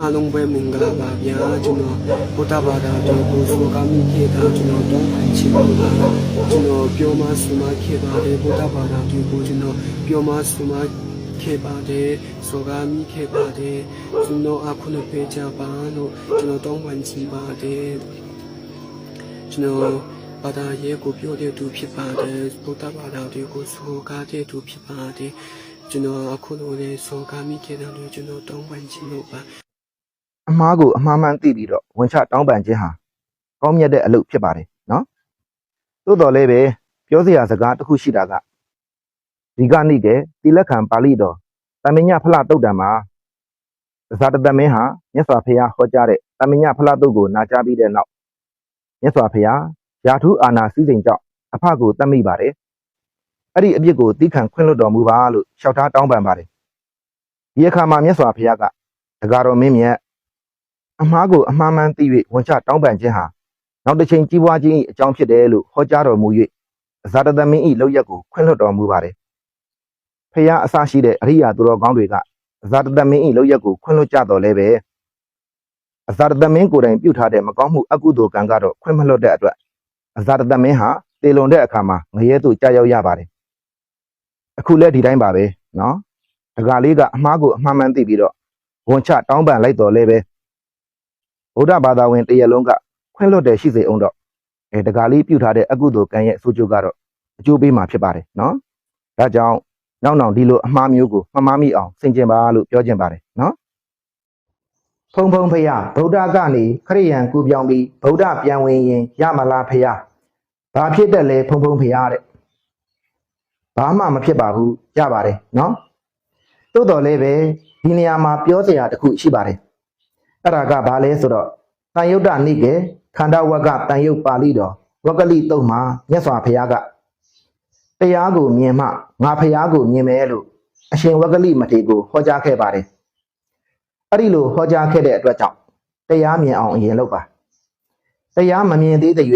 အားလုံးပဲမင်္ဂလာပါဗျာကျွန်တော်ဘုဒ္ဓဘာသာတော်ကိုဆိုကာမိခေတာကျွန်တော်တောင်းပန်ချင်ပါကျွန်တော်ပြောမဆူမခေပါတယ်ဘုဒ္ဓဘာသာတော်ကိုကျွန်တော်ပြောမဆူမခေပါတယ်ဆိုကာမိခေပါတယ်ကျွန်တော်အခုနပေးချပါလို့ကျွန်တော်တောင်းပန်ချင်ပါတယ်ကျွန်တော်ဘာသာရေးကိုပြောတဲ့သူဖြစ်ပါတယ်ဘုဒ္ဓဘာသာတော်ကိုဆိုကာတဲ့သူဖြစ်ပါတယ်ကျွန်တော်အခုလိုလေဆိုကာမိခေတာလို့ကျွန်တော်တောင်းပန်ချင်လို့ပါ အမားကိုအမှားမှန်သိပြီးတော့ဝန်ချတောင်းပန်ခြင်းဟာကောင်းမြတ်တဲ့အလုပ်ဖြစ်ပါတယ်နော်သို့တော်လည်းပဲပြောစရာစကားတစ်ခုရှိတာကဒီကနေ့ကတိလက်ခံပါဠိတော်တမင်ညဖလားတုတ်တံမှာဇာတသမင်းဟာမြတ်စွာဘုရားဟောကြားတဲ့တမင်ညဖလားတုတ်ကိုနာကြားပြီးတဲ့နောက်မြတ်စွာဘုရားယာထုအာနာစည်းစိမ်ကြောင့်အဖကိုတတ်မိပါတယ်အဲ့ဒီအပြစ်ကိုတိခံခွင့်လွှတ်တော်မူပါလို့လျှောက်ထားတောင်းပန်ပါတယ်ဒီအခါမှာမြတ်စွာဘုရားကတကားတော်မင်းမြတ် အမှားကိုအမှားမှန်သိ၍ဝန်ချတောင်းပန်ခြင်းဟာနောက်တစ်ချိန်ကြီးပွားခြင်း၏အကြောင်းဖြစ်တယ်လို့ဟောကြားတော်မူ၍ဇာတသမင်း၏လောက်ရက်ကိုခွင့်လွှတ်တော်မူပါတယ်။ဖះအစရှိတဲ့အရိယာသူတော်ကောင်းတွေကဇာတသမင်း၏လောက်ရက်ကိုခွင့်လွှတ်ကြတော်လဲပဲအဇာတသမင်းကိုယ်တိုင်ပြုထားတဲ့မကောင်းမှုအကုသိုလ်ကံကတော့ခွင့်မလွှတ်တဲ့အတွက်အဇာတသမင်းဟာတေလွန်တဲ့အခါမှာငရဲသို့ကြာရောက်ရပါတယ်။အခုလည်းဒီတိုင်းပါပဲနော်။ဒကာလေးကအမှားကိုအမှားမှန်သိပြီးတော့ဝန်ချတောင်းပန်လိုက်တော်လဲပဲ ဗုဒ္ဓဘာသာဝင်တရက်လုံးကခွင့်လွတ်တယ်ရှိစေအောင်တော့အဲတကာလေးပြုထားတဲ့အကုသိုလ်ကံရဲ့အဆိုးကျိုးကတော့အကျိုးပေးမှာဖြစ်ပါတယ်နော်ဒါကြောင့်နောက်နောက်ဒီလိုအမှားမျိုးကိုမမှားမိအောင်ဆင်ကျင်ပါလို့ပြောကျင်ပါတယ်နော်ဖုံဖုံဖရဗုဒ္ဓကနေခရိယန်ကူပြောင်းပြီးဗုဒ္ဓပြန်ဝင်ရင်ရမလားဖရဘာဖြစ်တယ်လဲဖုံဖုံဖရတဲ့ဘာမှမဖြစ်ပါဘူးရပါတယ်နော်သို့တော်လည်းပဲဒီနေရာမှာပြောစရာတစ်ခုရှိပါတယ် အဲ့ဒါကဘာလဲဆိုတော့တန်ယုတ်တနိကေခန္ဓာဝကတန်ယုတ်ပါဠိတော်ဝကလိတုတ်မှာမြတ်စွာဘုရားကတရားကိုမြင်မှငါဘုရားကိုမြင်မယ်လို့အရှင်ဝကလိမထေရကိုဟောကြားခဲ့ပါတယ်အဲ့ဒီလိုဟောကြားခဲ့တဲ့အတွက်ကြောင့်တရားမြင်အောင်အရင်လုပ်ပါတရားမမြင်သေးတဲ့၍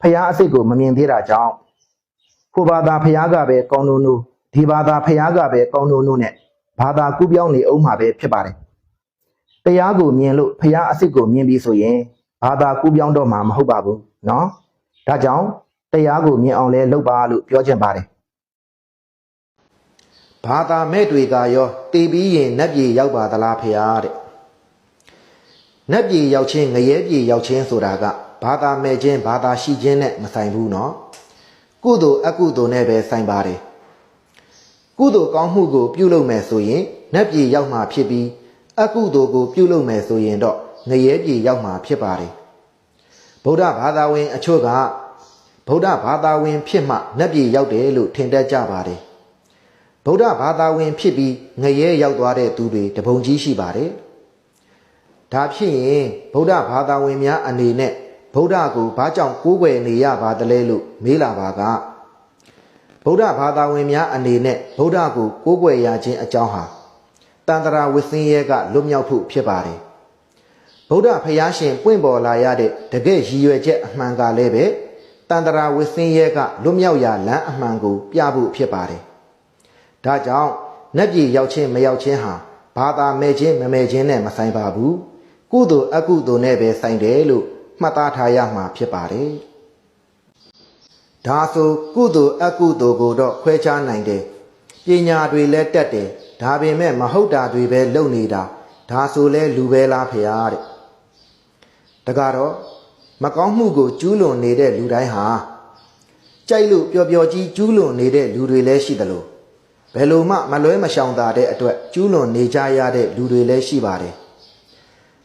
ဘုရားအစိတ်ကိုမမြင်သေးတာကြောင့်ကိုဘာသာဘုရားကပဲကောင်းနိုးနိုးဒီဘာသာဘုရားကပဲကောင်းနိုးနိုးနဲ့ဘာသာကူးပြောင်းနေအောင်မှာပဲဖြစ်ပါတယ် တရားကိုမြင်လို့ဖះအစ်စ်ကိုမြင်ပြီဆိုရင်ဘာသာကူးပြောင်းတော့မှာမဟုတ်ပါဘူးเนาะဒါကြောင့်တရားကိုမြင်အောင်လဲလုပ်ပါလို့ပြောချင်ပါတယ်ဘာသာမဲ့တွေကရောတည်ပြီးရင်နတ်ပြည်ရောက်ပါသလားဖះတဲ့နတ်ပြည်ရောက်ချင်းငရဲပြည်ရောက်ချင်းဆိုတာကဘာသာမဲ့ချင်းဘာသာရှိချင်းနဲ့မဆိုင်ဘူးเนาะကုသိုလ်အကုသိုလ်နဲ့ပဲဆိုင်ပါတယ်ကုသိုလ်ကောင်းမှုကိုပြုလုပ်မယ်ဆိုရင်နတ်ပြည်ရောက်မှာဖြစ်ပြီး အကုသိုလ်ကိုပြုလုပ်မယ်ဆိုရင်တော့ငရဲပြည်ရောက်မှာဖြစ်ပါတယ်ဗုဒ္ဓဘာသာဝင် အချို့ကဗုဒ္ဓဘာသာဝင်ဖြစ်မှနတ်ပြည်ရောက်တယ်လို့ထင်တတ်ကြပါတယ်ဗုဒ္ဓဘာသာဝင်ဖြစ်ပြီးငရဲရောက်သွားတဲ့သူတွေတပုံကြီးရှိပါတယ်ဒါဖြစ်ရင်ဗုဒ္ဓဘာသာဝင်များအနေနဲ့ဗုဒ္ဓကိုဘာကြောင့်ကိုးကွယ်နေရပါသလဲလို့မေးလာပါကဗုဒ္ဓဘာသာဝင်များအနေနဲ့ဗုဒ္ဓကိုကိုးကွယ်ရခြင်းအကြောင်းဟာ တန်တရာဝစ်စင်းရဲကလွတ်မြောက်ဖို့ဖြစ်ပါတယ်ဗုဒ္ဓဖျားရှင်ပွင့်ပေါ်လာရတဲ့တကယ့်ရည်ရွယ်ချက်အမှန်ကလည်းပဲတန်တရာဝစ်စင်းရဲကလွတ်မြောက်ရာလမ်းအမှန်ကိုပြဖို့ဖြစ်ပါတယ်ဒါကြောင့်နတ်ပြည်ရောက်ခြင်းမရောက်ခြင်းဟာဘာသာမဲ့ခြင်းမမဲ့ခြင်းနဲ့မဆိုင်ပါဘူးကုသိုလ်အကုသိုလ်နဲ့ပဲဆိုင်တယ်လို့မှတ်သားထားရမှာဖြစ်ပါတယ်ဒါဆိုကုသိုလ်အကုသိုလ်ကိုတော့ခွဲခြားနိုင်တယ်ပညာတွေလည်းတက်တယ် ဒါပေမဲ့မဟုတ်တာတွေပဲလုပ်နေတာဒါဆိုလဲလူပဲလားဖရာတဲ့တကတော့မကောင်းမှုကိုကျူးလွန်နေတဲ့လူတိုင်းဟာကြိုက်လို့ပျော်ပျော်ကြီးကျူးလွန်နေတဲ့လူတွေလည်းရှိသလိုဘယ်လိုမှမလွဲမရှောင်သာတဲ့အတွက်ကျူးလွန်နေကြရတဲ့လူတွေလည်းရှိပါတယ်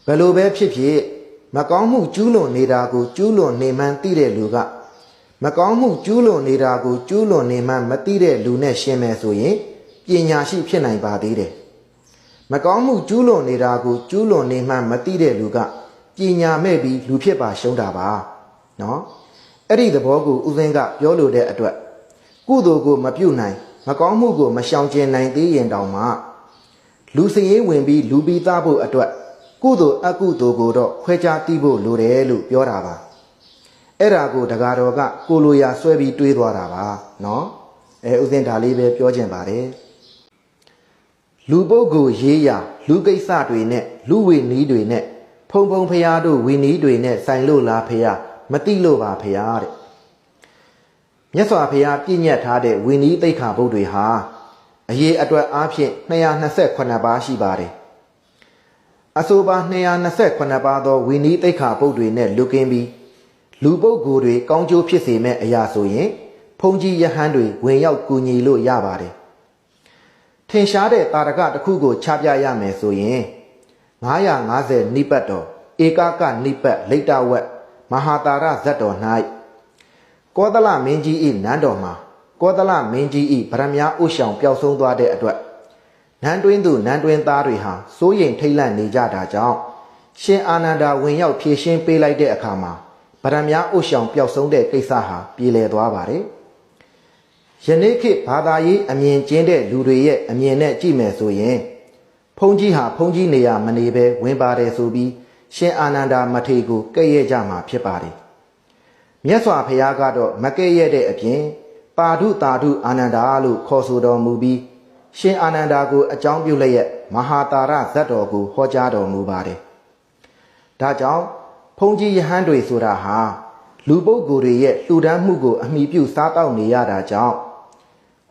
ဘယ်လိုပဲဖြစ်ဖြစ်မကောင်းမှုကျူးလွန်နေတာကိုကျူးလွန်နေမှန်းသိတဲ့လူကမကောင်းမှုကျူးလွန်နေတာကိုကျူးလွန်နေမှန်းမသိတဲ့လူနဲ့ရှင်းမယ်ဆိုရင် ပညာရှိဖြစ်နိုင်ပါသေးတယ်။မကောင်းမှုကျူးလွန်နေတာကိုကျူးလွန်နေမှမသိတဲ့လူကပညာမဲ့ပြီးလူဖြစ်ပါရှုံးတာပါ။နော်။အဲ့ဒီသဘောကိုဦးစင်းကပြောလိုတဲ့အတွက်ကုသိုလ်ကိုမပြုတ်နိုင် မကောင်းမှုကိုမရှောင်ကျဉ်နိုင်သေးရင်တောင်မှလူစည်ရင်ဝင်ပြီးလူပြီးသားဖို့အတွက်ကုသိုလ်အကုသိုလ်ကိုတော့ခွဲခြားသိဖို့လိုတယ်လို့ပြောတာပါ။အဲ့ဒါကိုတကားတော်ကကိုလိုရာဆွဲပြီးတွေးသွားတာပါနော်။အဲဦးစင်းဒါလေးပဲပြောချင်ပါတယ်။ လူပုဂ္ဂိုလ်ရေးရာလူကိစ္စတွေနဲ့လူဝေနီးတွေနဲ့ဖုံဖုံဖျားတို့ဝေနီးတွေနဲ့ဆိုင်လို့လားဖျားမတိလို့ပါဖျားတဲ့မြတ်စွာဘုရားပြည့်ညတ်ထားတဲ့ဝေနီးသိက္ခာပုဒ်တွေဟာအရေးအတွက်အားဖြင့်228ပါးရှိပါတယ်အဆိုပါ228ပါးသောဝေနီးသိက္ခာပုဒ်တွေနဲ့လွတ်ကင်းပြီးလူပုဂ္ဂိုလ်တွေကောင်းကျိုးဖြစ်စေမဲ့အရာဆိုရင် ဖုန်ကြီးယဟန်တွေဝင်ရောက်ကူညီလို့ရပါတယ် ထင်ရှားတဲ့တာရကတစ်ခုကိုချပြရမယ်ဆိုရင်950နိပတ်တော်ဧကကနိပတ်လိတ္တဝက်မဟာတာရဇတ်တော်၌ကောသလမင်းကြီး၏နန်းတော်မှာကောသလမင်းကြီး၏ဗရမ ्या ဥရှောင်ပျောက်ဆုံးသွားတဲ့အတွက်နန်းတွင်းသူနန်းတွင်းသားတွေဟာစိုးရိမ်ထိတ်လန့်နေကြတာကြောင့်ရှင်အာနန္ဒာဝင်ရောက်ဖြည့်ရှင်းပေးလိုက်တဲ့အခါမှာဗရမ ्या ဥရှောင်ပျောက်ဆုံးတဲ့ကိစ္စဟာပြေလည်သွားပါတယ် ယနေ့ခေတ်ဘာသာရေးအမြင်ကျင်းတဲ့လူတွေရဲ့အမြင်နဲ့ကြည့်မယ်ဆိုရင်ဖုန်ကြီးဟာဖုန်ကြီးနေရမနေပဲဝင်ပါတယ်ဆိုပြီးရှင်အာနန္ဒာမထေရကိုကဲ့ရဲ့ကြမှာဖြစ်ပါတယ်မြတ်စွာဘုရားကတော့မကဲ့ရဲ့တဲ့အပြင်ပါဓုတာဓုအာနန္ဒာလို့ခေါ်ဆိုတော်မူပြီးရှင်အာနန္ဒာကိုအကြောင်းပြုလျက်မဟာတာရဇတ်တော်ကိုဟောကြားတော်မူပါတယ်ဒါကြောင့်ဖုန်ကြီးယဟန်တွေဆိုတာဟာလူပုဂ္ဂိုလ်တွေရဲ့လှူဒန်းမှုကိုအမိပြုစားတောက်နေရတာကြောင့်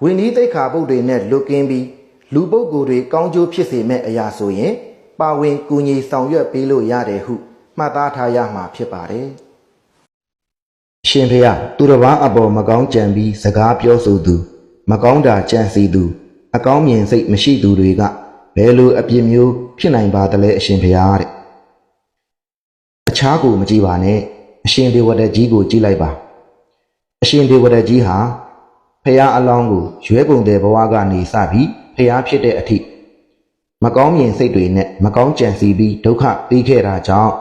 ဝိနည်းသိက္ခာပုဒ်တွေနဲ့လွတ်ကင်းပြီးလူပုဂ္ဂိုလ်တွေကောင်းကျိုးဖြစ်စေမဲ့အရာဆိုရင် ပါဝင်ကူညီဆောင်ရွက်ပေးလို့ရတယ်ဟုမှတ်သားထားရမှာဖြစ်ပါတယ်။ရှင်ဖေယသူတစ်ပါးအပေါ်မကောင်းကြံပြီးစကားပြောဆိုသူ မကောင်းတာကြံစီသူ အကောင်းမြင်စိတ်မရှိသူတွေကဘယ်လိုအပြစ်မျိုးဖြစ်နိုင်ပါသလဲအရှင်ဖေယတဲ့။အခြားကိုမကြည့်ပါနဲ့အရှင်ဒေဝဒတ်ကြီးကိုကြည့်လိုက်ပါ။အရှင်ဒေဝဒတ်ကြီးဟာ ဖះအလောင်းကိုရွဲကုန်တဲ့ဘဝကနေစပြီးဖះဖြစ်တဲ့အထိမကောင်းမြင်စိတ်တွေနဲ့မကောင်းကြံစီပြီးဒုက္ခပေးခဲ့တာကြောင့်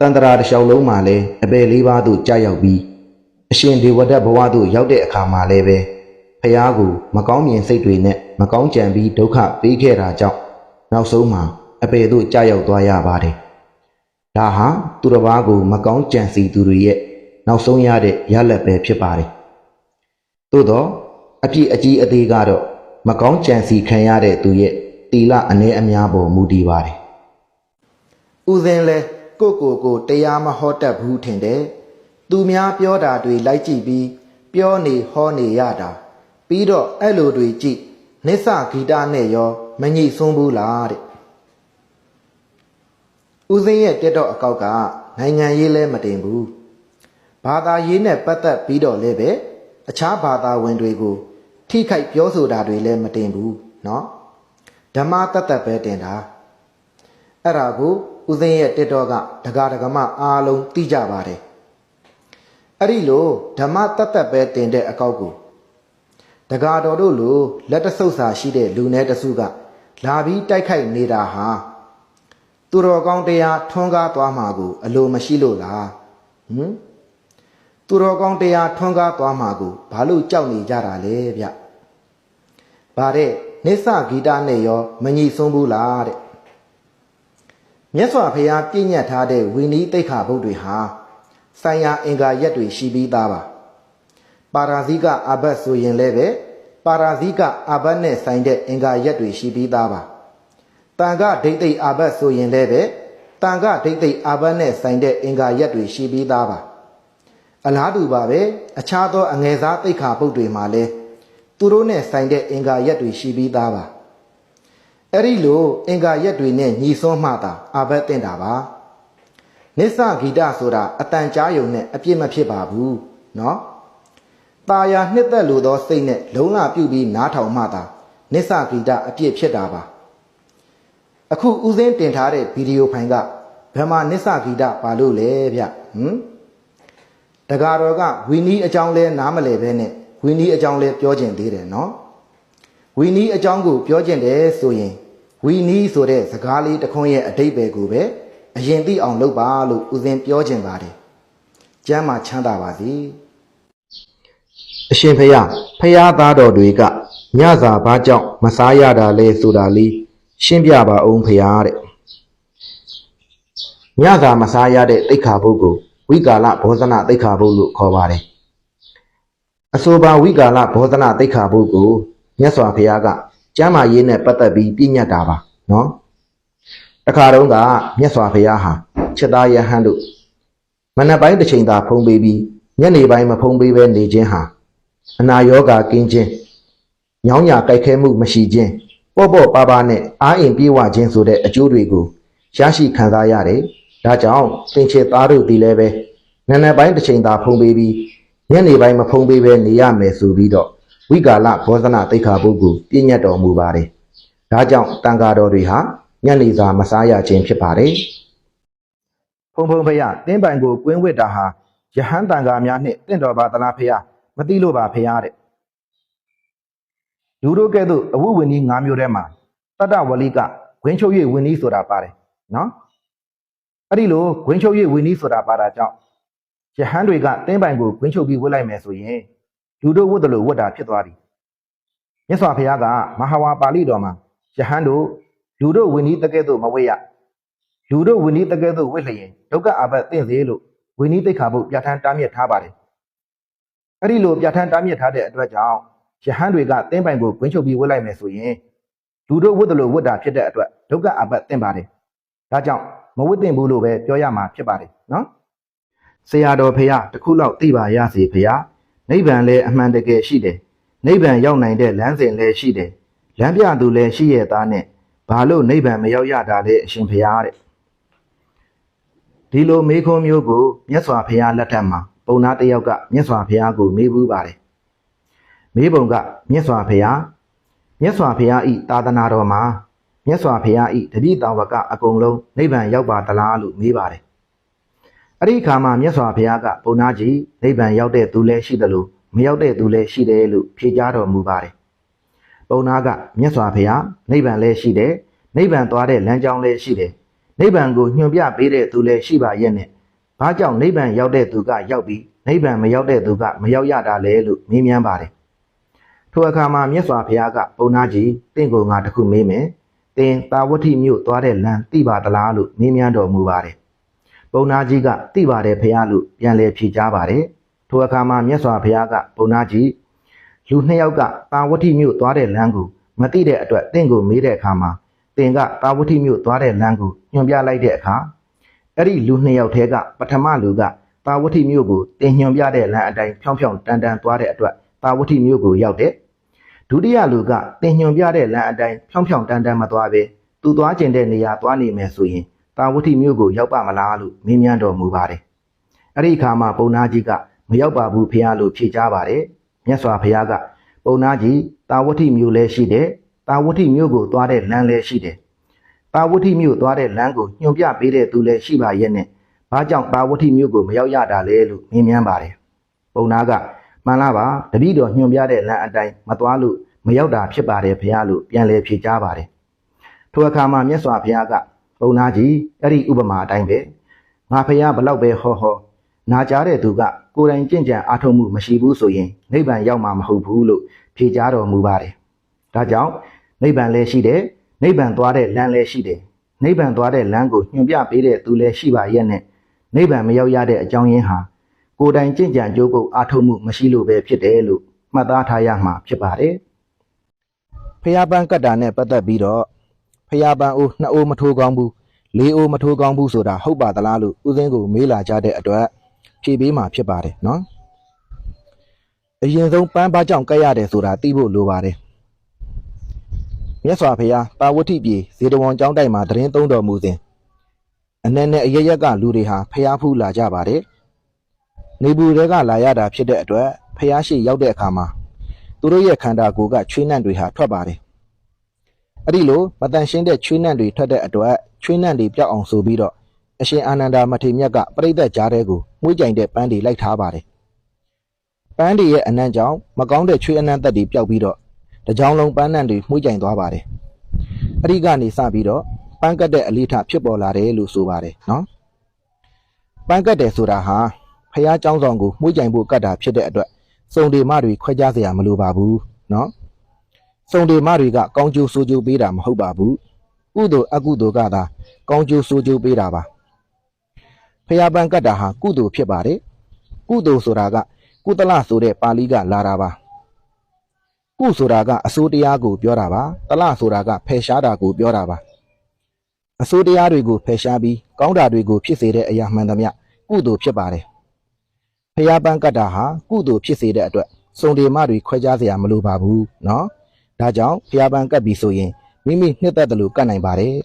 တန်တရာတစ်လျှောက်လုံးမှာလည်းအပေလေးပါးသို့ကြာရောက်ပြီးအရှင်ဒေဝဒတ်ဘဝသို့ရောက်တဲ့အခါမှာလည်းပဲဖះကိုမကောင်းမြင်စိတ်တွေနဲ့မကောင်းကြံပြီးဒုက္ခပေးခဲ့တာကြောင့်နောက်ဆုံးမှာအပေသို့ကြာရောက်သွားရပါတယ်ဒါဟာသူတစ်ပါးကိုမကောင်းကြံစီသူတွေရဲ့နောက်ဆုံးရတဲ့ရလဒ်ပဲဖြစ်ပါတယ် သို့တော့အပြစ်အကြီးအသေးကတော့မကောင်းကြံစီခံရတဲ့သူရဲ့တီလအနေအများပေါ်မူတည်ပါတယ်။ဥစဉ်လဲကိုကိုကိုတရားမဟောတတ်ဘူးထင်တယ်။သူများပြောတာတွေလိုက်ကြည့်ပြီးပြောနေဟောနေရတာပြီးတော့အဲ့လိုတွေကြည့်နစ္စဂီတနဲ့ရောမညိစွန်းဘူးလားတဲ့။ဥစဉ်ရဲ့တက်တော့အကောက်ကနိုင်ငံရေးလဲမတင်ဘူး။ဘာသာရေးနဲ့ပတ်သက်ပြီးတော့လည်းပဲ အခြားဘာသာဝင်တွေကိုထိခိုက်ပြောဆိုတာတွေလည်းမတင်ဘူးเนาะဓမ္မတတ်တတ်ပဲတင်တာအဲ့ဒါကိုဦးသိန်းရဲ့တစ်တော့ကဒကာဒကမအားလုံးသိကြပါတယ်အဲ့ဒီလိုဓမ္မတတ်တတ်ပဲတင်တဲ့အကောက်ကိုဒကာတော်တို့လိုလက်တဆုပ်စာရှိတဲ့လူနယ်တစုကလာပြီးတိုက်ခိုက်နေတာဟာသူတော်ကောင်းတရားထွန်းကားသွားမှာကို အလိုမရှိလို့လားဟမ် သူတော်ကောင်းတရားထွန်းကားသွားမှာကိုဘာလို့ကြောက်နေကြတာလဲဗျ။ဗါတဲ့နစ္စဂီတနဲ့ရောမညီဆုံးဘူးလားတဲ့။မြတ်စွာဘုရားပြည့်ညတ်ထားတဲ့ဝီနီးတိတ်ခါဘုတ်တွေဟာဆိုင်ရာအင်္ဂါရက်တွေရှိပြီးသားပါ။ပါရာဇိကအဘတ်ဆိုရင်လည်းပဲပါရာဇိကအဘတ်နဲ့ဆိုင်တဲ့အင်္ဂါရက်တွေရှိပြီးသားပါ။တန်ခဒိဋ္ဌိအဘတ်ဆိုရင်လည်းပဲတန်ခဒိဋ္ဌိအဘတ်နဲ့ဆိုင်တဲ့အင်္ဂါရက်တွေရှိပြီးသားပါ။ အလားတူပါပဲအခြားသောအငယ်စားတိတ်ခါပုတ်တွေမှာလဲသူတို့နဲ့ဆိုင်တဲ့အင်္ဂါရက်တွေရှိပြီးသားပါအဲ့ဒီလိုအင်္ဂါရက်တွေနဲ့ညီစွန်းမှသာအာဘတ်တင်တာပါနစ္စဂီတဆိုတာအတန်ကြားယုံနဲ့အပြစ်မဖြစ်ပါဘူးเนาะตาယာနှစ်သက်လိုသောစိတ်နဲ့လုံလပြုတ်ပြီးနားထောင်မှသာနစ္စဂီတအပြစ်ဖြစ်တာပါအခုဦးစင်းတင်ထားတဲ့ဗီဒီယိုဖိုင်ကဘယ်မှာနစ္စဂီတပါလို့လဲဗျဟမ် တကားတော်ကဝီနီးအကြောင်းလဲနားမလဲပဲနဲ့ဝီနီးအကြောင်းလဲပြောကျင်သေးတယ်နော်ဝီနီးအကြောင်းကိုပြောကျင်တယ်ဆိုရင်ဝီနီးဆိုတဲ့စကားလေးတစ်ခွန်းရဲ့အတိတ်ပဲကိုပဲအရင်သိအောင်လုပ်ပါလို့ဦးဇင်းပြောကျင်ပါတယ်ကျမ်းမှာချမ်းသာပါစေအရှင်ဖယားဖယားသားတော်တွေကညစာဘာကြောင့်မစားရတာလဲဆိုတာလေးရှင်းပြပါအောင်ဖယားတဲ့ညစာမစားရတဲ့တိတ်ခါဘုတ်ကို ဝိကာလဘောဇနတိတ်ခါဘုတ်လို့ခေါ်ပါတယ်အဆိုပါဝိကာလဘောဓနာတိတ်ခါဘုတ်ကိုမြတ်စွာဘုရားကကျမ်းမာရေးနဲ့ပတ်သက်ပြီးပြည့်ညတ်တာပါနော်တခါတုန်းကမြတ်စွာဘုရားဟာချက်သားယဟန်တို့မနက်ပိုင်းတစ်ချိန်သာဖုံးပေးပြီးညနေပိုင်းမဖုံးပေးဘဲနေခြင်းဟာအနာရောဂါကင်းခြင်းညောင်းညာကြိုက်ခဲမှုမရှိခြင်းပေါ့ပေါ့ပါးပါးနဲ့အားအင်ပြေဝခြင်းဆိုတဲ့အကျိုးတွေကိုရရှိခံစားရတယ် ဒါကြောင့်သင်္ချေသားတို့ဒီလည်းပဲနနက်ပိုင်းတစ်ချိန်သာဖုံးပေးပြီးညနေပိုင်းမဖုံးပေးဘဲနေရမယ်ဆိုပြီးတော့ဝိကာလဘောဇနာတိခါပုဂ္ဂိုလ်ပြည့်ညတ်တော်မူပါတယ်ဒါကြောင့်တန်ဃာတော်တွေဟာညနေစာမစားရခြင်းဖြစ်ပါတယ်ဖုံဖုံဖရတင်းပိုင်ကိုကွင်းဝစ်တာဟာယဟန်တန်ဃာများနှင့်တင့်တော်ပါသလားဖရမသိလို့ပါဖရတဲ့လူတို့ကဲ့သို့အဝိဝင်းကြီး၅မျိုးထဲမှာတတ္တဝလိကဂွင်းချုပ်၍ဝင်းကြီးဆိုတာပါတယ်နော် အဲ့ဒီလိုဂွင်းချုပ်၍ဝင်းကြီးဆိုတာပါတာကြောင့်ယဟန်တွေကတင်းပိုင်ကိုဂွင်းချုပ်ပြီးဝတ်လိုက်မယ်ဆိုရင်လူတို့ဝတ်တယ်လို့ဝတ်တာဖြစ်သွားပြီမြတ်စွာဘုရားကမဟာဝါပါဠိတော်မှာယဟန်တို့လူတို့ဝင်းကြီးတကဲ့သို့မဝတ်ရလူတို့ဝင်းကြီးတကဲ့သို့ဝတ်လျင်ဒုက္ခအာဘတ်သင့်စေလို့ဝင်းကြီးတိတ်ခါဖို့ပြဋ္ဌာန်းတားမြစ်ထားပါတယ်အဲ့ဒီလိုပြဋ္ဌာန်းတားမြစ်ထားတဲ့အတွက်ကြောင့်ယဟန်တွေကတင်းပိုင်ကိုဂွင်းချုပ်ပြီးဝတ်လိုက်မယ်ဆိုရင်လူတို့ဝတ်တယ်လို့ဝတ်တာဖြစ်တဲ့အတွက်ဒုက္ခအာဘတ်သင့်ပါတယ်ဒါကြောင့် မဝတ်သင့်ဘူးလို့ပဲပြောရမှာဖြစ်ပါတယ်နော်ဆရာတော်ဖေရတခုလောက်သိပါရစေဖေရနိဗ္ဗာန်လည်းအမှန်တကယ်ရှိတယ်နိဗ္ဗာန်ရောက်နိုင်တဲ့လမ်းစဉ်လည်းရှိတယ်လမ်းပြသူလည်းရှိရဲ့သားနဲ့ဘာလို့နိဗ္ဗာန်မရောက်ရတာလဲအရှင်ဖေရတဲ့ဒီလိုမေးခွန်းမျိုးကိုမြတ်စွာဘုရားလက်ထက်မှာပုံနာတစ်ယောက်ကမြတ်စွာဘုရားကိုမေးဘူးပါတယ်မေးပုံကမြတ်စွာဘုရားမြတ်စွာဘုရားဤသာသနာတော်မှာ မြတ်စွာဘုရားဤတတိတာဝကအကုန်လုံးနိဗ္ဗာန်ရောက်ပါသလားလို့မေးပါတယ်အဲ့ဒီအခါမှာမြတ်စွာဘုရားကပုံနာကြီးနိဗ္ဗာန်ရောက်တဲ့သူလည်းရှိတယ်လို့မရောက်တဲ့သူလည်းရှိတယ်လို့ဖြေကြားတော်မူပါတယ်ပုံနာကမြတ်စွာဘုရားနိဗ္ဗာန်လည်းရှိတယ်နိဗ္ဗာန်သွားတဲ့လမ်းကြောင်းလည်းရှိတယ်နိဗ္ဗာန်ကိုညွှန်ပြပေးတဲ့သူလည်းရှိပါရဲ့နဲ့ဘာကြောင့်နိဗ္ဗာန်ရောက်တဲ့သူကရောက်ပြီးနိဗ္ဗာန်မရောက်တဲ့သူကမရောက်ရတာလဲလို့မေးမြန်းပါတယ်ထိုအခါမှာမြတ်စွာဘုရားကပုံနာကြီးတင့်ကိုငါတစ်ခုမေးမယ် သင်တာဝတိမြို့သွားတဲ့လမ်းသိပါသလားလို့မေးမြန်းတော်မူပါတယ်ပုံနာကြီးကသိပါတယ်ဘုရားလို့ပြန်လည်ဖြေကြားပါတယ်ထိုအခါမှာမြတ်စွာဘုရားကပုံနာကြီးလူနှစ်ယောက်ကတာဝတိမြို့သွားတဲ့လမ်းကိုမသိတဲ့အတွက်တင့်ကိုမေးတဲ့အခါမှာတင်ကတာဝတိမြို့သွားတဲ့လမ်းကိုညွှန်ပြလိုက်တဲ့အခါအဲ့ဒီလူနှစ်ယောက်ထဲကပထမလူကတာဝတိမြို့ကိုတင်ညွှန်ပြတဲ့လမ်းအတိုင်းဖြောင်းဖြောင်းတန်တန်သွားတဲ့အတွက်တာဝတိမြို့ကိုရောက်တဲ့ ဒုတိယလူကတင်ညွှန်ပြတဲ့လမ်းအတိုင်းဖြောင်းဖြောင်းတန်တန်မသွားပဲသူသွားကျင်တဲ့နေရာသွားနေမယ်ဆိုရင်တာဝတိမြို့ကိုရောက်ပါမလားလို့မေးမြန်းတော်မူပါတယ်အဲ့ဒီအခါမှာပုံနာကြီးကမရောက်ပါဘူးဖះလို့ဖြေကြားပါတယ်မြတ်စွာဘုရားကပုံနာကြီးတာဝတိမြို့လည်းရှိတယ်တာဝတိမြို့ကိုသွားတဲ့လမ်းလည်းရှိတယ်။တာဝတိမြို့သွားတဲ့လမ်းကိုညွှန်ပြပေးတဲ့သူလည်းရှိပါရဲ့နဲ့ဘာကြောင့်တာဝတိမြို့ကိုမရောက်ရတာလဲလို့မြင်မြန်းပါတယ်။ပုံနာက မှန်လားပါတပည့်တော်ညွှန်ပြတဲ့လမ်းအတိုင်းမသွားလို့မရောက်တာဖြစ်ပါတယ်ဘုရားလို့ပြန်လည်ဖြေကြားပါတယ်။ထိုအခါမှာမြတ်စွာဘုရားကပုံနာကြီးအဲ့ဒီဥပမာအတိုင်းပဲငါဘုရားဘလောက်ပဲဟောဟောနာကြားတဲ့သူကကိုယ်တိုင်ကြင့်ကြံအားထုတ်မှုမရှိဘူးဆိုရင်နိဗ္ဗာန်ရောက်မှာမဟုတ်ဘူးလို့ဖြေကြားတော်မူပါတယ်။ဒါကြောင့်နိဗ္ဗာန်လည်းရှိတယ်နိဗ္ဗာန်သွားတဲ့လမ်းလည်းရှိတယ်နိဗ္ဗာန်သွားတဲ့လမ်းကိုညွှန်ပြပေးတဲ့သူလည်းရှိပါရဲ့နဲ့နိဗ္ဗာန်မရောက်ရတဲ့အကြောင်းရင်းဟာ ကိုယ်တိုင်ကြင့်ကြံကြိုးကုပ်အားထုတ်မှုမရှိလို့ပဲဖြစ်တယ်လို့မှတ်သားထားရမှာဖြစ်ပါတယ်ဖျားပန်းကတ်တာနဲ့ပတ်သက်ပြီးတော့ဖျားပန်းအိုးနှစ်အိုးမထိုးကောင်းဘူးလေးအိုးမထိုးကောင်းဘူးဆိုတာဟုတ်ပါသလားလို့ဦးစင်းကိုမေးလာကြတဲ့အတွက်ဖြေပေးမှာဖြစ်ပါတယ်နော်အရင်ဆုံးပန်းပါကြောင့်ကက်ရတယ်ဆိုတာသိဖို့လိုပါတယ်မြတ်စွာဘုရားပါဝတိပြည်ဇေတဝန်ကျောင်းတိုက်မှာတရင်သုံးတော်မူစဉ်အ내နဲ့အရရက်ကလူတွေဟာဖျားဖူးလာကြပါတယ် နေဘူးတွေကလာရတာဖြစ်တဲ့အတွက်ဖျားရှိရောက်တဲ့အခါမှာသူတို့ရဲ့ခန္ဓာကိုယ်ကချွေးနှံ့တွေဟာထွက်ပါတယ်အဲ့ဒီလိုမတန်ရှင်းတဲ့ချွေးနှံ့တွေထွက်တဲ့အတွက်ချွေးနှံ့တွေပြောက်အောင်ဆိုပြီးတော့အရှင်အာနန္ဒာမထေရမြတ်ကပြိဿကြားတဲ့ကိုမှုကြိုင်တဲ့ပန်းတွေလိုက်ထားပါတယ်ပန်းတွေရဲ့အနံ့ကြောင့်မကောင်းတဲ့ချွေးအနံ့သက်တွေပျောက်ပြီးတော့တကြောင်လုံးပန်းနှံတွေမှုကြိုင်သွားပါတယ်အဲ့ဒီကနေစပြီးတော့ပန်းကတ်တဲ့အလေးထဖြစ်ပေါ်လာတယ်လို့ဆိုပါတယ်နော်ပန်းကတ်တယ်ဆိုတာဟာ ဖះเจ้าဆောင်ကိုမှုကြိုင်ဖို့ကတ်တာဖြစ်တဲ့အတွက်စုံတွေမတွေခွဲခြားစရာမလိုပါဘူးနော်စုံတွေမတွေကကောင်းကျိုးဆိုးကျိုးပေးတာမဟုတ်ပါဘူးကုသိုလ်အကုသိုလ်ကသာကောင်းကျိုးဆိုးကျိုးပေးတာပါဖះပန်းကတ်တာဟာကုသိုလ်ဖြစ်ပါတယ်ကုသိုလ်ဆိုတာကကုသလဆိုတဲ့ပါဠိကလာတာပါ ကုဆိုတာကအစိုးတရားကိုပြောတာပါတလဆိုတာကဖယ်ရှားတာကိုပြောတာပါအစိုးတရားတွေကိုဖယ်ရှားပြီးကောင်းတာတွေကိုဖြစ်စေတဲ့အရာမှန်သမျှကုသိုလ်ဖြစ်ပါတယ် ဖျားပန်းကတ်တာဟာကုသိုလ်ဖြစ်စေတဲ့အတွက်စုံဒီမတွေခွဲခြားเสียမလိုပါဘူးเนาะဒါကြောင့်ဖျားပန်းကတ်ပြီဆိုရင်မိမိနှစ်သက်တယ်လို့ကတ်နိုင်ပါတယ်